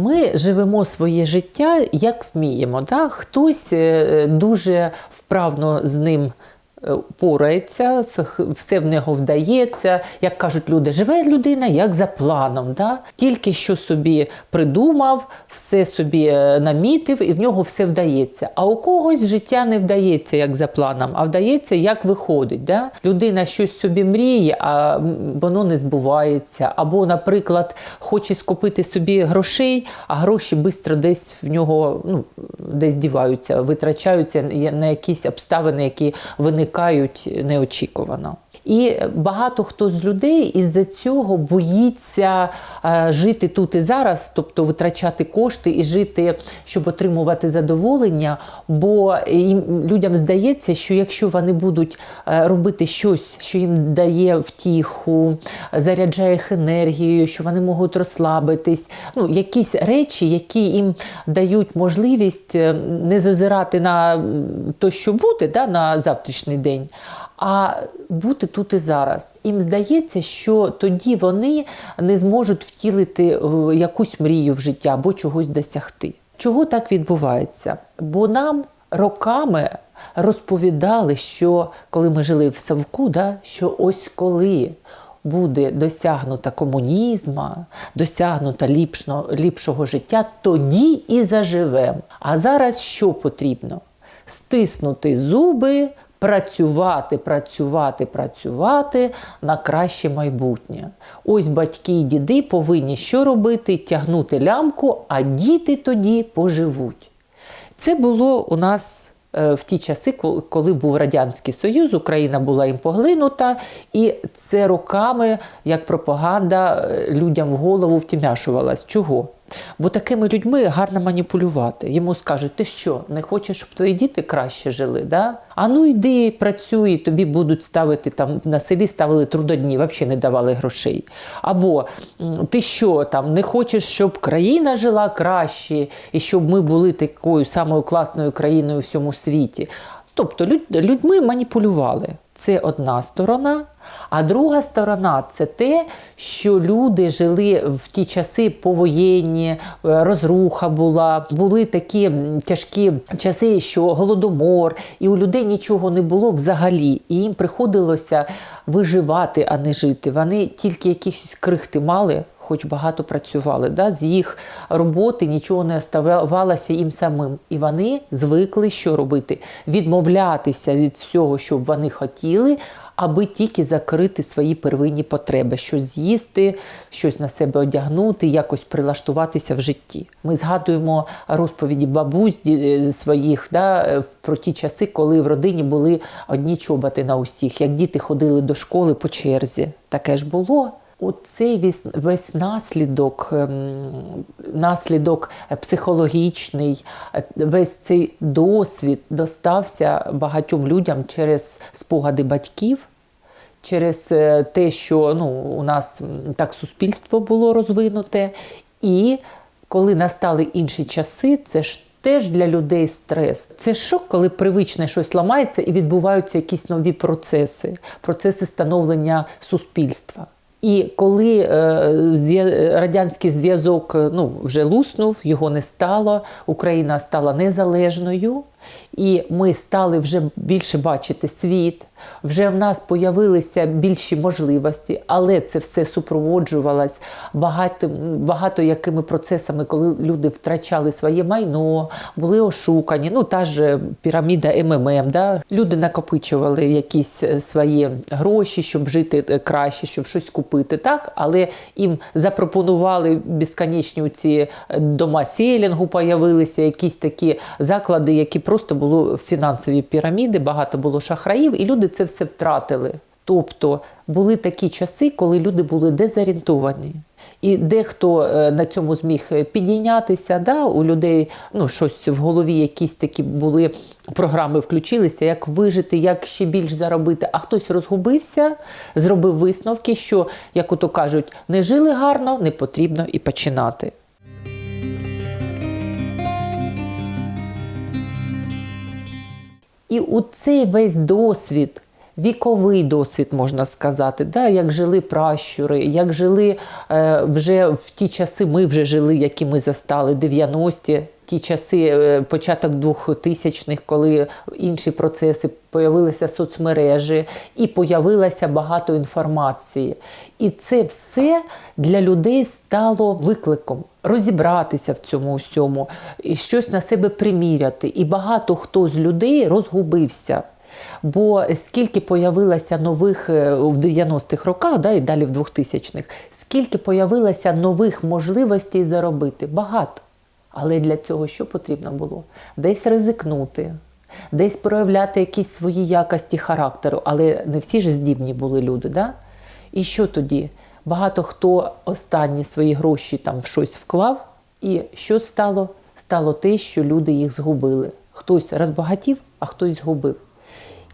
Ми живемо своє життя як вміємо. Да? Хтось е, дуже вправно з ним порається, все в нього вдається. Як кажуть люди, живе людина як за планом. Да? Тільки що собі придумав, все собі е, намітив, і в нього все вдається. А у когось життя не вдається як за планом, а вдається, як виходить. Да? Людина щось собі мріє, а воно не збувається. Або, наприклад, хоче скопити собі грошей, а гроші швидко десь в нього ну, десь діваються, витрачаються на якісь обставини, які виникають неочікувано. І багато хто з людей із-за цього боїться е, жити тут і зараз, тобто витрачати кошти і жити, щоб отримувати задоволення. Бо їм людям здається, що якщо вони будуть е, робити щось, що їм дає втіху, заряджає їх енергією, що вони можуть розслабитись, ну якісь речі, які їм дають можливість е, не зазирати на то, що буде, да, на завтрашній день а бути тут і зараз. Їм здається, що тоді вони не зможуть втілити е, якусь мрію в життя або чогось досягти. Чого так відбувається? Бо нам роками розповідали, що коли ми жили в Савку, да, що ось коли. Буде досягнута комунізма, досягнута ліпшно, ліпшого життя, тоді і заживемо. А зараз що потрібно? Стиснути зуби, працювати, працювати, працювати на краще майбутнє. Ось батьки і діди повинні що робити? Тягнути лямку, а діти тоді поживуть. Це було у нас е, в ті часи, коли був Радянський Союз, Україна була їм поглинута, і це роками, як пропаганда, е, людям в голову втімяшувалась. Чого? Бо такими людьми гарно маніпулювати. Йому скажуть, ти що, не хочеш, щоб твої діти краще жили? Да? А ну йди, працюй, тобі будуть ставити там на селі ставили трудодні, взагалі не давали грошей. Або ти що там не хочеш, щоб країна жила краще, і щоб ми були такою самою класною країною у всьому світі. Тобто людьми маніпулювали. Це одна сторона. А друга сторона це те, що люди жили в ті часи повоєнні, е, розруха була, були такі тяжкі часи, що голодомор, і у людей нічого не було взагалі. І їм приходилося виживати, а не жити. Вони тільки якісь крихти мали. Хоч багато працювали, да? з їх роботи нічого не оставалося їм самим. І вони звикли що робити? Відмовлятися від всього, що вони хотіли, аби тільки закрити свої первинні потреби, щось з'їсти, щось на себе одягнути, якось прилаштуватися в житті. Ми згадуємо розповіді бабусь своїх да, е, про ті часи, коли в родині були одні чоботи на усіх, як діти ходили до школи по черзі. Таке ж було. Оцей весь, наслідок, ем, наслідок психологічний, е, весь цей досвід достався багатьом людям через спогади батьків, через е, те, що ну, у нас так суспільство було розвинуте. І коли настали інші часи, це ж теж для людей стрес. Це шок, коли привичне щось ламається і відбуваються якісь нові процеси, процеси становлення суспільства. І коли е, радянський зв'язок е, ну, вже луснув, його не стало, Україна стала незалежною, і ми стали вже більше бачити світ, вже в нас появилися більші можливості, але це все супроводжувалось багато, багато якими процесами, коли люди втрачали своє майно, були ошукані. Ну, та ж піраміда МММ. Да? Люди накопичували якісь е, свої гроші, щоб жити е, краще, щоб щось купити. Так? Але їм запропонували безконечні ці е, дома селінгу, появилися якісь такі заклади, які просто були фінансові піраміди, багато було шахраїв, і люди це все втратили. Тобто були такі часи, коли люди були дезорієнтовані. І дехто е, на цьому зміг підійнятися, да? у людей ну, щось в голові, якісь такі були програми включилися, як вижити, як ще більш заробити. А хтось розгубився, зробив висновки, що, як ото кажуть, не жили гарно, не потрібно і починати. І у цей весь досвід віковий досвід, можна сказати, да, як жили пращури, як жили е, вже в ті часи, ми вже жили, які ми застали, 90-ті, ті часи, е, початок 2000-х, коли інші процеси, появилися соцмережі і появилося багато інформації. І це все для людей стало викликом розібратися в цьому всьому, і щось на себе приміряти. І багато хто з людей розгубився. Бо скільки появилося нових е, в 90-х роках, да, і далі в 2000-х, скільки появилося нових можливостей заробити? Багато. Але для цього що потрібно було? Десь ризикнути, десь проявляти якісь свої якості характеру, але не всі ж здібні були люди. Да? І що тоді? Багато хто останні свої гроші там в щось вклав, і що стало? Стало те, що люди їх згубили. Хтось розбагатів, а хтось згубив.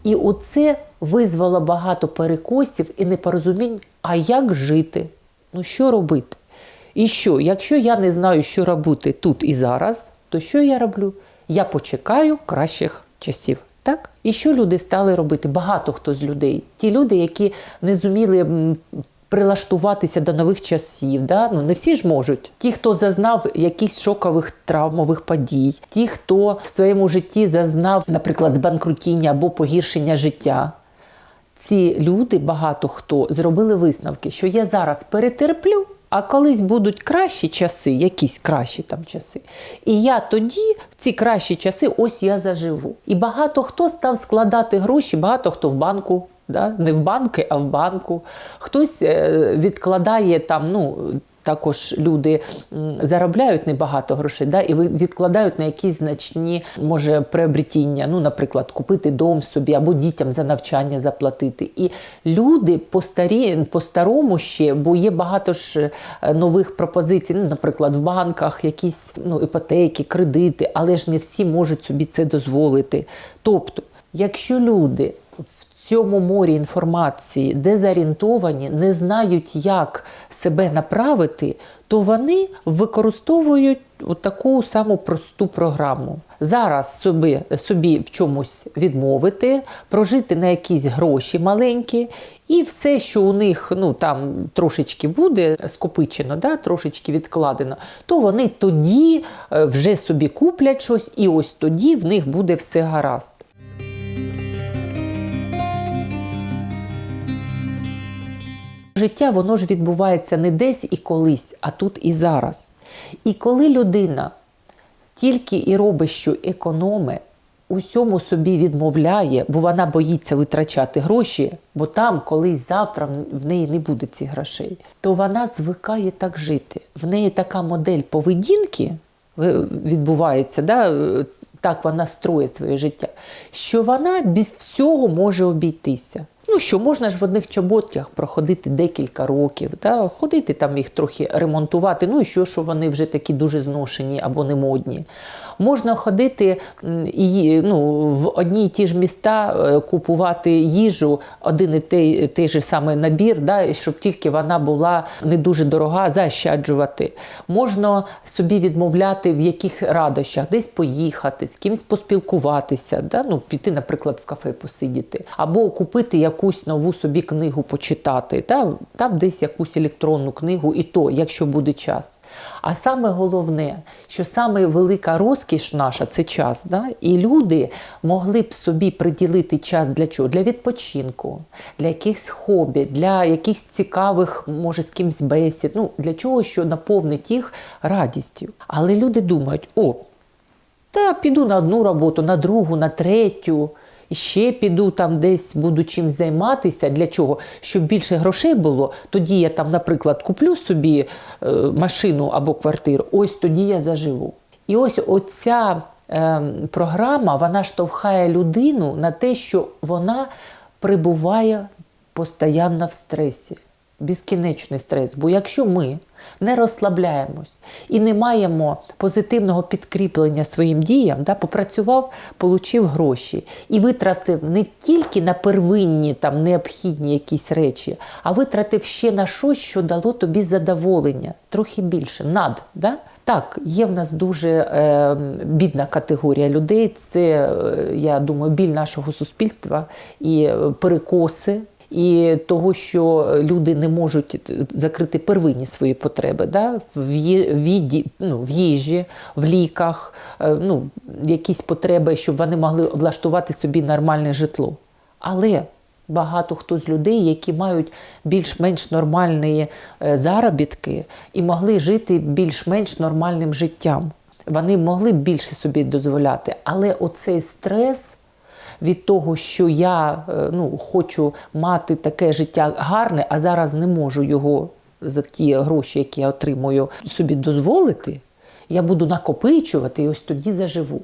І оце визвало багато перекосів і непорозумінь, а як жити? Ну що робити? І що, якщо я не знаю, що робити тут і зараз, то що я роблю? Я почекаю кращих часів. Так? І що люди стали робити? Багато хто з людей. Ті люди, які не зуміли прилаштуватися до нових часів. Да? Ну, не всі ж можуть. Ті, хто зазнав якихось шокових травмових подій, ті, хто в своєму житті зазнав, наприклад, збанкрутіння або погіршення життя. Ці люди, багато хто, зробили висновки, що я зараз перетерплю, а колись будуть кращі часи, якісь кращі там часи. І я тоді, в ці кращі часи, ось я заживу. І багато хто став складати гроші, багато хто в банку. Да? Не в банки, а в банку. Хтось е, відкладає там, ну. Також люди заробляють небагато грошей, да, і відкладають на якісь значні, може, приобретіння, ну, наприклад, купити дом собі або дітям за навчання заплатити. І люди по старі, по-старому ще, бо є багато ж е, нових пропозицій, ну, наприклад, в банках якісь ну, іпотеки, кредити, але ж не всі можуть собі це дозволити. Тобто, якщо люди цьому морі інформації дезорієнтовані, не знають, як себе направити, то вони використовують таку саму просту програму. Зараз собі, собі в чомусь відмовити, прожити на якісь гроші маленькі, і все, що у них ну, там трошечки буде скопичено, да, трошечки відкладено, то вони тоді е, вже собі куплять щось, і ось тоді в них буде все гаразд. Життя воно ж відбувається не десь і колись, а тут і зараз. І коли людина тільки і робить, що економе, усьому собі відмовляє, бо вона боїться витрачати гроші, бо там колись завтра в неї не буде цих грошей, то вона звикає так жити. В неї така модель поведінки е, відбувається, да? е, так вона строїть своє життя, що вона без всього може обійтися. Ну що, можна ж в одних чоботях проходити декілька років, да? ходити там їх трохи ремонтувати, ну і що, що вони вже такі дуже зношені або не модні. Можна ходити і ну, в одні й ті ж міста е, купувати їжу, один і той, той же самий набір, да, щоб тільки вона була не дуже дорога, заощаджувати. Можна собі відмовляти в яких радощах, десь поїхати, з кимось поспілкуватися, да? ну, піти, наприклад, в кафе посидіти, або купити якусь нову собі книгу почитати, да? там десь якусь електронну книгу, і то, якщо буде час. А саме головне, що саме велика розкіш наша це час. Да? І люди могли б собі приділити час для чого? Для відпочинку, для якихось хобі, для якихось цікавих, може, з кимось бесід. Ну, для чого, що наповнить їх радістю. Але люди думають, о, та піду на одну роботу, на другу, на третю. Ще піду там десь буду чим займатися. Для чого? Щоб більше грошей було. Тоді я там, наприклад, куплю собі е, машину або квартиру. Ось тоді я заживу. І ось оця е, програма вона штовхає людину на те, що вона перебуває постійно в стресі безкінечний стрес. Бо якщо ми не розслабляємось і не маємо позитивного підкріплення своїм діям, да, попрацював, отримав гроші і витратив не тільки на первинні там необхідні якісь речі, а витратив ще на щось, що дало тобі задоволення, трохи більше, над. Да? Так, є в нас дуже е, бідна категорія людей. Це, е, я думаю, біль нашого суспільства і е, перекоси. І того, що люди не можуть закрити первинні свої потреби, да? в, їді- ну, в їжі, в ліках, е, ну, якісь потреби, щоб вони могли влаштувати собі нормальне житло. Але багато хто з людей, які мають більш-менш нормальні е, заробітки і могли жити більш-менш нормальним життям. Вони могли більше собі дозволяти. Але оцей стрес від того, що я е, ну, хочу мати таке життя гарне, а зараз не можу його за ті гроші, які я отримую, собі дозволити, я буду накопичувати і ось тоді заживу.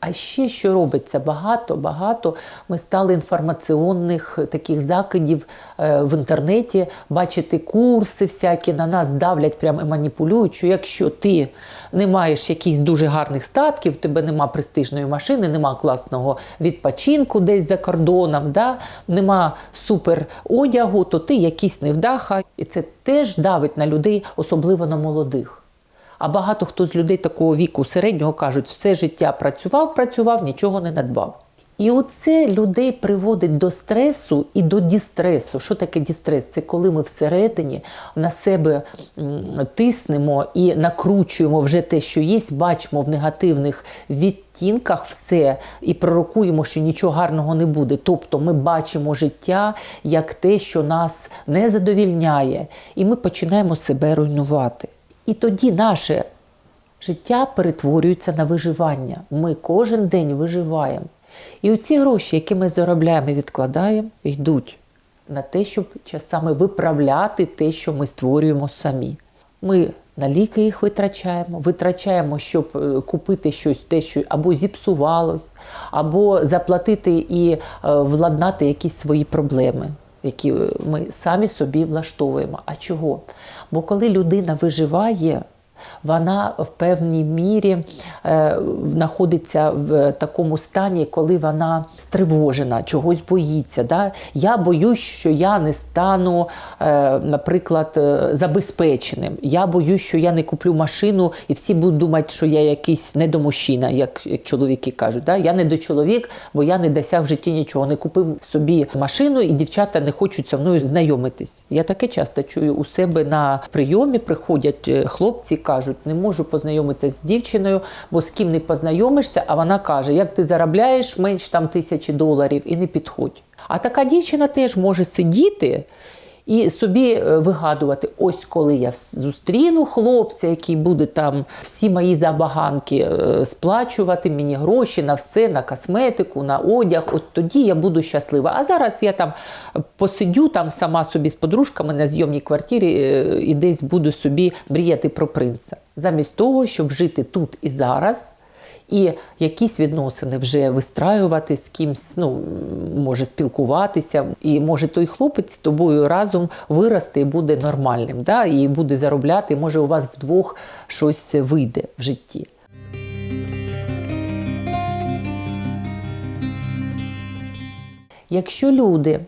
А ще що робиться багато, багато. Ми стали інформаційних таких закидів е, в інтернеті, бачити курси всякі, на нас давлять прямо і маніпулюють, що якщо ти не маєш якихось дуже гарних статків, тебе нема престижної машини, нема класного відпочинку десь за кордоном, да? нема супер одягу, то ти якийсь невдаха. І це теж давить на людей, особливо на молодих. А багато хто з людей такого віку середнього кажуть, все життя працював, працював, нічого не надбав. І оце людей приводить до стресу і до дістресу. Що таке дістрес? Це коли ми всередині на себе тиснемо і накручуємо вже те, що є, бачимо в негативних відтінках все і пророкуємо, що нічого гарного не буде. Тобто ми бачимо життя як те, що нас не задовільняє, і ми починаємо себе руйнувати. І тоді наше життя перетворюється на виживання. Ми кожен день виживаємо. І оці гроші, які ми заробляємо і відкладаємо, йдуть на те, щоб часами виправляти те, що ми створюємо самі. Ми на ліки їх витрачаємо, витрачаємо, щоб е, купити щось, те, що або зіпсувалось, або заплатити і е, владнати якісь свої проблеми, які ми самі собі влаштовуємо. А чого? Бо коли людина виживає, вона в певній мірі е, знаходиться в такому стані, коли вона стривожена, чогось боїться. Да? Я боюсь, що я не стану, е, наприклад, е, забезпеченим. Я боюсь, що я не куплю машину, і всі будуть думати, що я якийсь недомужчина, як чоловіки кажуть. Да? Я недочоловік, бо я не досяг в житті нічого, не купив собі машину, і дівчата не хочуть зі мною знайомитись. Я таке часто чую у себе на прийомі. Приходять хлопці, кажуть, не можу познайомитися з дівчиною, бо з ким не познайомишся, а вона каже, як ти заробляєш менш там тисячі доларів і не підходь. А така дівчина теж може сидіти і собі е, вигадувати, ось коли я зустріну хлопця, який буде там всі мої забаганки е, сплачувати мені гроші на все, на косметику, на одяг. От тоді я буду щаслива. А зараз я там посидю там сама собі з подружками на зйомній квартирі е, і десь буду собі мріяти про принца. Замість того, щоб жити тут і зараз. І якісь відносини вже вистраювати з кимсь, ну може спілкуватися, і може той хлопець з тобою разом виросте і буде нормальним, да? і буде заробляти. Може, у вас вдвох щось вийде в житті. Якщо люди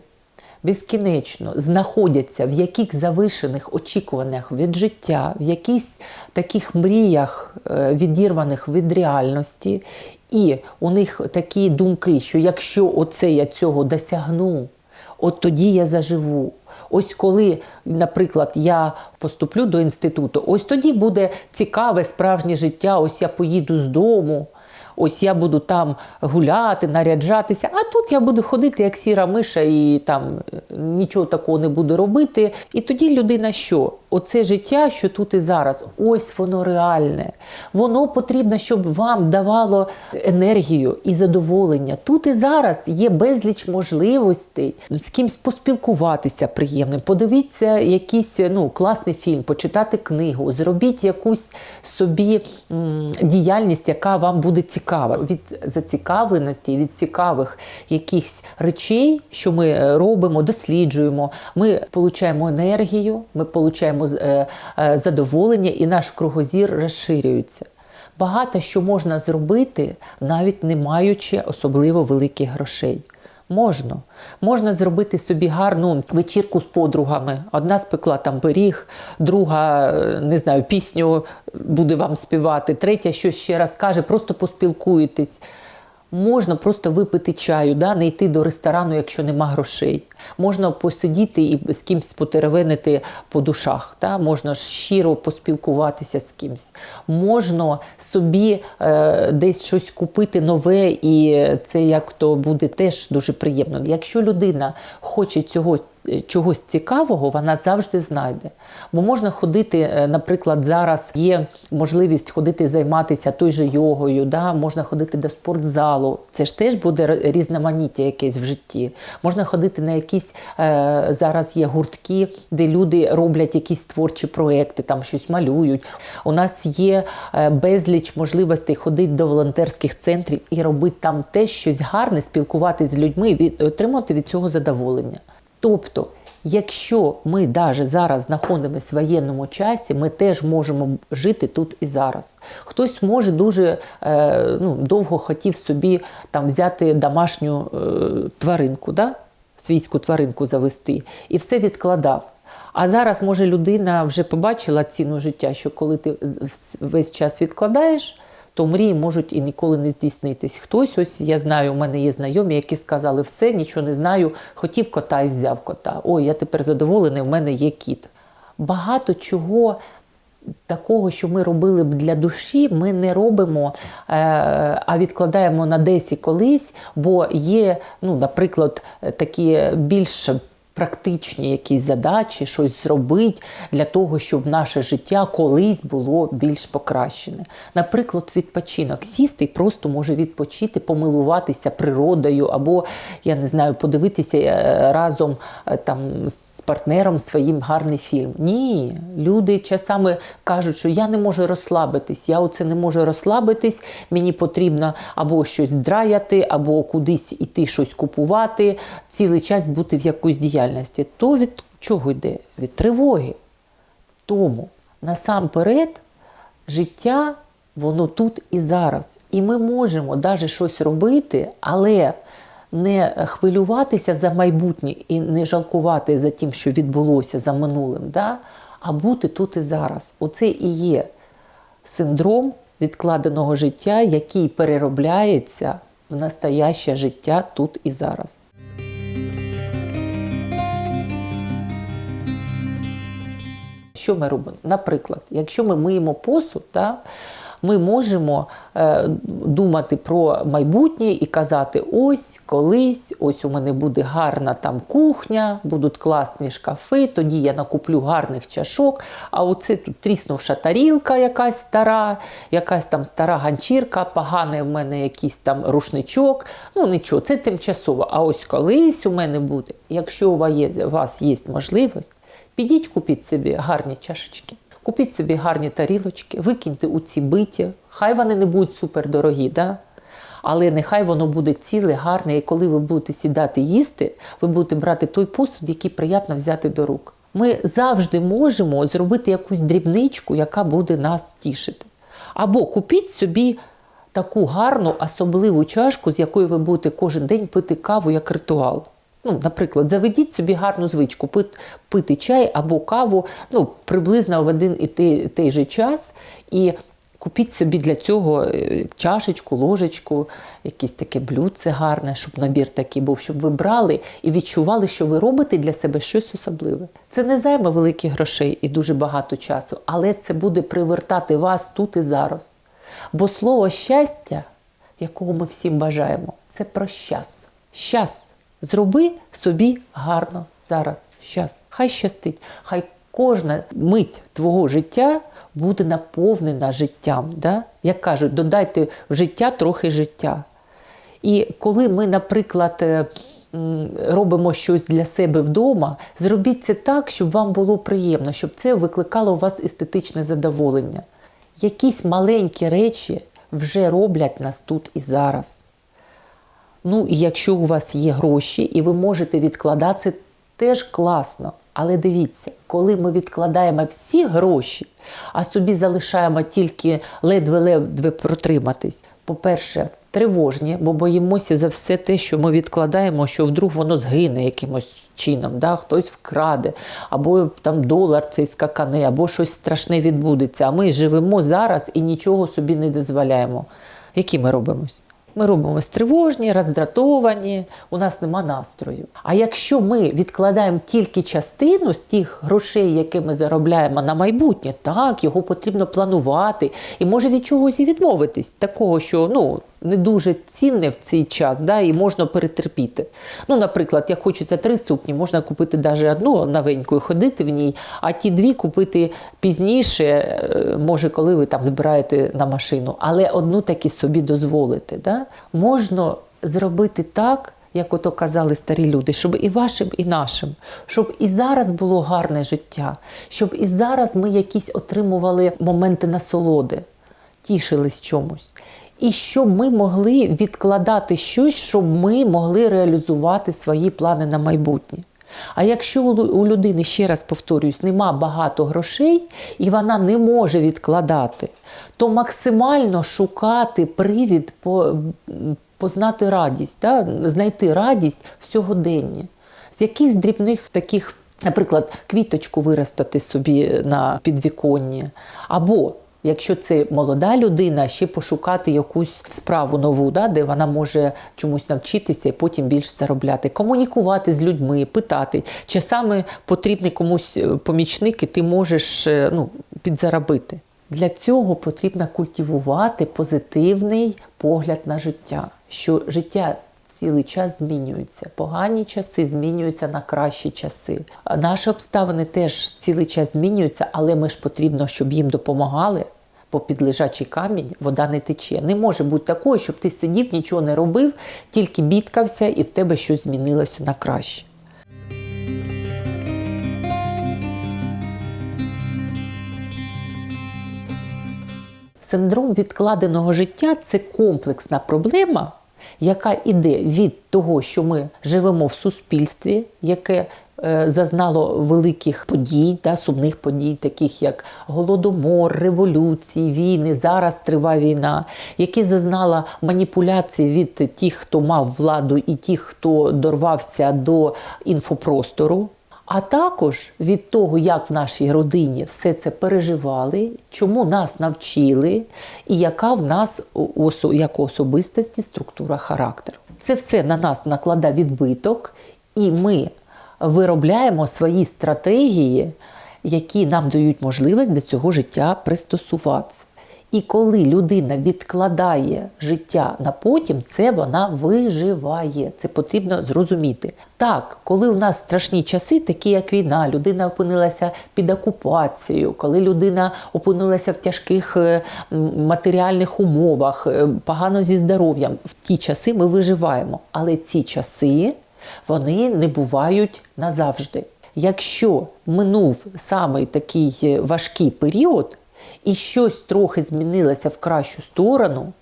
безкінечно знаходяться в яких завишених очікуваннях від життя, в якихось таких мріях, е, відірваних від реальності, і у них такі думки, що якщо оце я цього досягну, от тоді я заживу. Ось коли, наприклад, я поступлю до інституту, ось тоді буде цікаве справжнє життя, ось я поїду з дому. Ось я буду там гуляти, наряджатися, а тут я буду ходити як сіра миша і там е, нічого такого не буду робити. І тоді людина що? Оце життя, що тут і зараз, ось воно реальне. Воно потрібно, щоб вам давало енергію і задоволення. Тут і зараз є безліч можливостей з кимсь поспілкуватися приємним. Подивіться якийсь ну, класний фільм, почитати книгу, зробіть якусь собі м, діяльність, яка вам буде цікава. Від зацікавленості, від цікавих якихось речей, що ми е, робимо, досліджуємо. Ми отримуємо енергію, ми получаємо задоволення, і наш кругозір розширюється. Багато що можна зробити, навіть не маючи особливо великих грошей. Можна. Можна зробити собі гарну вечірку з подругами. Одна спекла там пиріг, друга, е, не знаю, пісню буде вам співати, третя щось ще раз каже, просто поспілкуєтесь. Можна просто випити чаю, да? не йти до ресторану, якщо нема грошей. Можна посидіти і з кимось потеревенити по душах. Да? Можна щиро поспілкуватися з кимось. Можна собі е, десь щось купити нове, і це як то буде теж дуже приємно. Якщо людина хоче цього чогось цікавого, вона завжди знайде. Бо можна ходити, е, наприклад, зараз є можливість ходити займатися той же йогою, да? можна ходити до спортзалу. Це ж теж буде різноманіття якесь в житті. Можна ходити на якісь е, зараз є гуртки, де люди роблять якісь творчі проекти, там щось малюють. У нас є е, безліч можливостей ходити до волонтерських центрів і робити там те щось гарне, спілкуватися з людьми і отримати від цього задоволення. Тобто, якщо ми навіть зараз знаходимося в воєнному часі, ми теж можемо жити тут і зараз. Хтось може дуже е, ну, довго хотів собі там взяти домашню е, тваринку, да? свійську тваринку завести, і все відкладав. А зараз, може, людина вже побачила ціну життя, що коли ти весь час відкладаєш, то мрії можуть і ніколи не здійснитись. Хтось, ось я знаю, у мене є знайомі, які сказали, все, нічого не знаю, хотів кота і взяв кота. Ой, я тепер задоволений, у мене є кіт. Багато чого такого, що ми робили б для душі, ми не робимо, е, а відкладаємо на десь і колись, бо є, ну, наприклад, такі більш практичні якісь задачі, щось зробити для того, щоб наше життя колись було більш покращене. Наприклад, відпочинок. Сісти і просто може відпочити, помилуватися природою, або, я не знаю, подивитися е, разом е, там з партнером своїм гарний фільм. Ні, люди часами кажуть, що я не можу розслабитись, я оце не можу розслабитись, мені потрібно або щось драяти, або кудись іти щось купувати, цілий час бути в якоїсь діяльності. То від чого йде? Від тривоги. Тому насамперед життя воно тут і зараз. І ми можемо навіть щось робити, але не хвилюватися за майбутнє і не жалкувати за тим, що відбулося за минулим, да? а бути тут і зараз. Оце і є синдром відкладеного життя, який переробляється в настояще життя тут і зараз. Що ми робимо? Наприклад, якщо ми миємо посуд, та, ми можемо е, думати про майбутнє і казати: ось колись, ось у мене буде гарна там кухня, будуть класні шкафи, тоді я накуплю гарних чашок. А оце тут тріснувша тарілка якась стара, якась там стара ганчірка, поганий в мене якийсь там рушничок. Ну нічого, це тимчасово. А ось колись у мене буде. Якщо у вас є можливість, Підіть, купіть собі гарні чашечки, купіть собі гарні тарілочки, викиньте у ці биті. Хай вони не будуть супердорогі, да? але нехай воно буде ціле, гарне, і коли ви будете сідати їсти, ви будете брати той посуд, який приємно взяти до рук. Ми завжди можемо зробити якусь дрібничку, яка буде нас тішити. Або купіть собі таку гарну особливу чашку, з якої ви будете кожен день пити каву як ритуал. Ну, наприклад, заведіть собі гарну звичку пити, чай або каву ну, приблизно в один і той, той же час. І купіть собі для цього е, чашечку, ложечку, якесь таке блюдце гарне, щоб набір такий був, щоб ви брали і відчували, що ви робите для себе щось особливе. Це не займе великих грошей і дуже багато часу, але це буде привертати вас тут і зараз. Бо слово щастя, якого ми всім бажаємо, це про щас. Щас. Зроби собі гарно зараз. Щас. Хай щастить. Хай кожна мить твого життя буде наповнена життям. Да? Як кажуть, додайте в життя трохи життя. І коли ми, наприклад, е, робимо щось для себе вдома, зробіть це так, щоб вам було приємно, щоб це викликало у вас естетичне задоволення. Якісь маленькі речі вже роблять нас тут і зараз. Ну, і якщо у вас є гроші і ви можете відкладати, теж класно. Але дивіться, коли ми відкладаємо всі гроші, а собі залишаємо тільки ледве-ледве протриматись, по-перше, Тривожні, бо боїмося за все те, що ми відкладаємо, що вдруг воно згине якимось чином, да? хтось вкраде, або там долар цей скакане, або щось страшне відбудеться. А ми живемо зараз і нічого собі не дозволяємо. Які ми робимось? Ми робимось тривожні, роздратовані, у нас нема настрою. А якщо ми відкладаємо тільки частину з тих грошей, які ми заробляємо на майбутнє, так, його потрібно планувати і може від чогось і відмовитись, такого, що ну, не дуже цінне в цей час, да, і можна перетерпіти. Ну, наприклад, як хочеться три сукні, можна купити навіть одну новеньку і ходити в ній, а ті дві купити пізніше, е, може, коли ви там збираєте на машину, але одну таки собі дозволити. Да? Можна зробити так. Як ото казали старі люди, щоб і вашим, і нашим, щоб і зараз було гарне життя, щоб і зараз ми якісь отримували моменти насолоди, тішились чомусь. І щоб ми могли відкладати щось, щоб ми могли реалізувати свої плани на майбутнє. А якщо у людини, ще раз повторюсь, нема багато грошей і вона не може відкладати, то максимально шукати привід по, познати радість, да? знайти радість в сьогоденні. З яких дрібних таких, наприклад, квіточку виростати собі на підвіконні, або Якщо це молода людина, ще пошукати якусь справу нову, да, де вона може чомусь навчитися і потім більше заробляти, комунікувати з людьми, питати, чи саме потрібний комусь е, помічник, і ти можеш е, ну, підзаробити. Для цього потрібно культивувати позитивний погляд на життя, що життя. Цілий час змінюється. Погані часи змінюються на кращі часи. Наші обставини теж цілий час змінюються, але ми ж потрібно, щоб їм допомагали. Бо під лежачий камінь вода не тече. Не може бути такого, щоб ти сидів, нічого не робив, тільки бідкався і в тебе щось змінилося на краще. Синдром відкладеного життя це комплексна проблема яка йде від того, що ми живемо в суспільстві, яке е, зазнало великих подій, та сумних подій, таких як голодомор, революції, війни. Зараз триває війна, яке зазнала маніпуляції від тих, хто мав владу, і тих, хто дорвався до інфопростору. А також від того, як в нашій родині все це переживали, чому нас навчили, і яка в нас як особистості структура характеру. Це все на нас накладає відбиток, і ми виробляємо свої стратегії, які нам дають можливість до цього життя пристосуватися. І коли людина відкладає життя на потім, це вона виживає. Це потрібно зрозуміти. Так, коли у нас страшні часи, такі як війна, людина опинилася під окупацією, коли людина опинилася в тяжких е, матеріальних умовах, е, погано зі здоров'ям, в ті часи ми виживаємо. Але ці часи вони не бувають назавжди. Якщо минув саме такий е, важкий період і щось трохи змінилося в кращу сторону,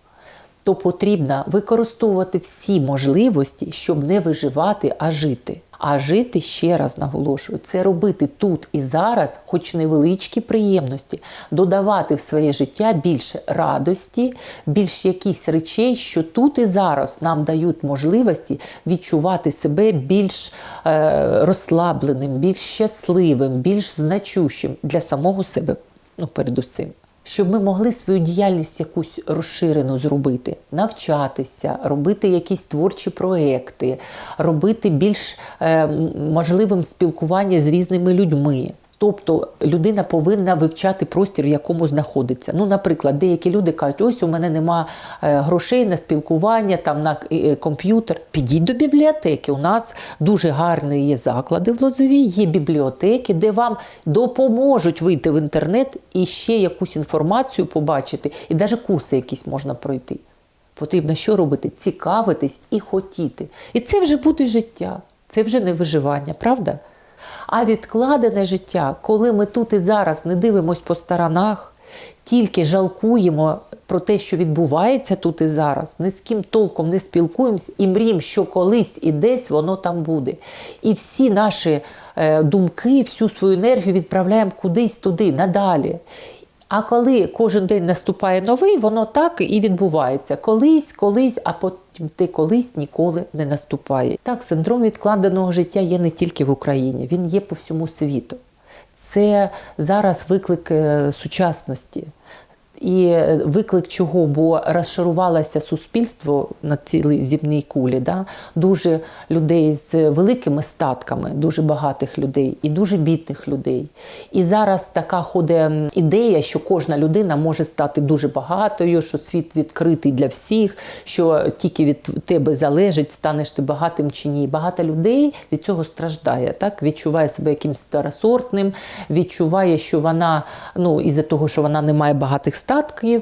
то потрібно використовувати всі можливості, щоб не виживати, а жити. А жити ще раз наголошую, це робити тут і зараз, хоч невеличкі приємності, додавати в своє життя більше радості, більш якісь речей, що тут і зараз нам дають можливості відчувати себе більш е, розслабленим, більш щасливим, більш значущим для самого себе ну, передусім. Щоб ми могли свою діяльність якусь розширену зробити, навчатися, робити якісь творчі проекти, робити більш е, можливим спілкування з різними людьми. Тобто людина повинна вивчати простір, в якому знаходиться. Ну, наприклад, деякі люди кажуть, ось у мене нема е, грошей на спілкування, там на е, комп'ютер. Підіть до бібліотеки. У нас дуже гарні є заклади в Лозовій, є бібліотеки, де вам допоможуть вийти в інтернет і ще якусь інформацію побачити, і навіть курси якісь можна пройти. Потрібно що робити? Цікавитись і хотіти. І це вже буде життя, це вже не виживання, правда? А відкладене життя, коли ми тут і зараз не дивимось по сторонах, тільки жалкуємо про те, що відбувається тут і зараз, ні з ким толком не спілкуємось і мріємо, що колись і десь воно там буде. І всі наші е, думки, всю свою енергію відправляємо кудись туди, надалі. А коли кожен день наступає новий, воно так і відбувається. Колись, колись, а потім ти колись ніколи не наступає. Так, синдром відкладеного життя є не тільки в Україні, він є по всьому світу. Це зараз виклик е, сучасності. І е, виклик чого? Бо розшарувалося суспільство на цілій земній кулі. Да? Дуже людей з великими статками, дуже багатих людей і дуже бідних людей. І зараз така ходить ідея, що кожна людина може стати дуже багатою, що світ відкритий для всіх, що тільки від тебе залежить, станеш ти багатим чи ні. Багато людей від цього страждає, так? відчуває себе якимось старосортним, відчуває, що вона, ну, із-за того, що вона не має багатих статків,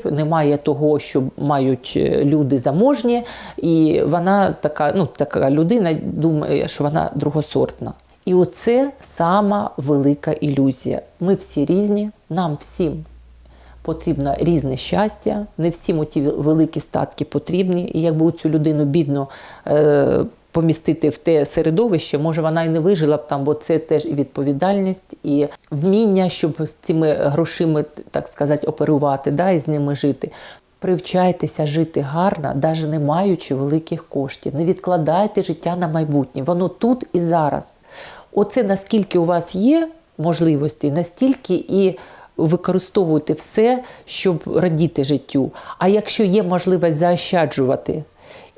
немає того, що мають е, люди заможні, і вона така, ну, така людина думає, що вона другосортна. І оце сама велика ілюзія. Ми всі різні, нам всім потрібно різне щастя, не всім ті великі статки потрібні. І якби цю людину бідно е, помістити в те середовище, може вона і не вижила б там, бо це теж і відповідальність, і вміння, щоб з цими грошима, так сказати, оперувати, да, і з ними жити. Привчайтеся жити гарно, навіть не маючи великих коштів. Не відкладайте життя на майбутнє. Воно тут і зараз. Оце наскільки у вас є можливості, настільки і використовуйте все, щоб радіти життю. А якщо є можливість заощаджувати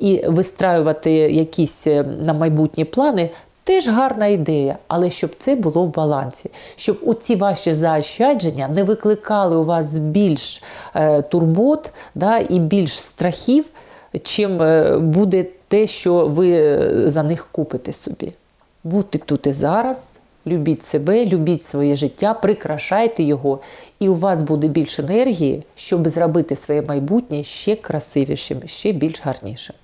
і вистраювати якісь е, на майбутні плани, теж гарна ідея, але щоб це було в балансі, щоб у ці ваші заощадження не викликали у вас більш е, турбот да, і більш страхів, чим е, буде те, що ви за них купите собі. Будьте тут і зараз, любіть себе, любіть своє життя, прикрашайте його, і у вас буде більше енергії, щоб зробити своє майбутнє ще красивішим, ще більш гарнішим.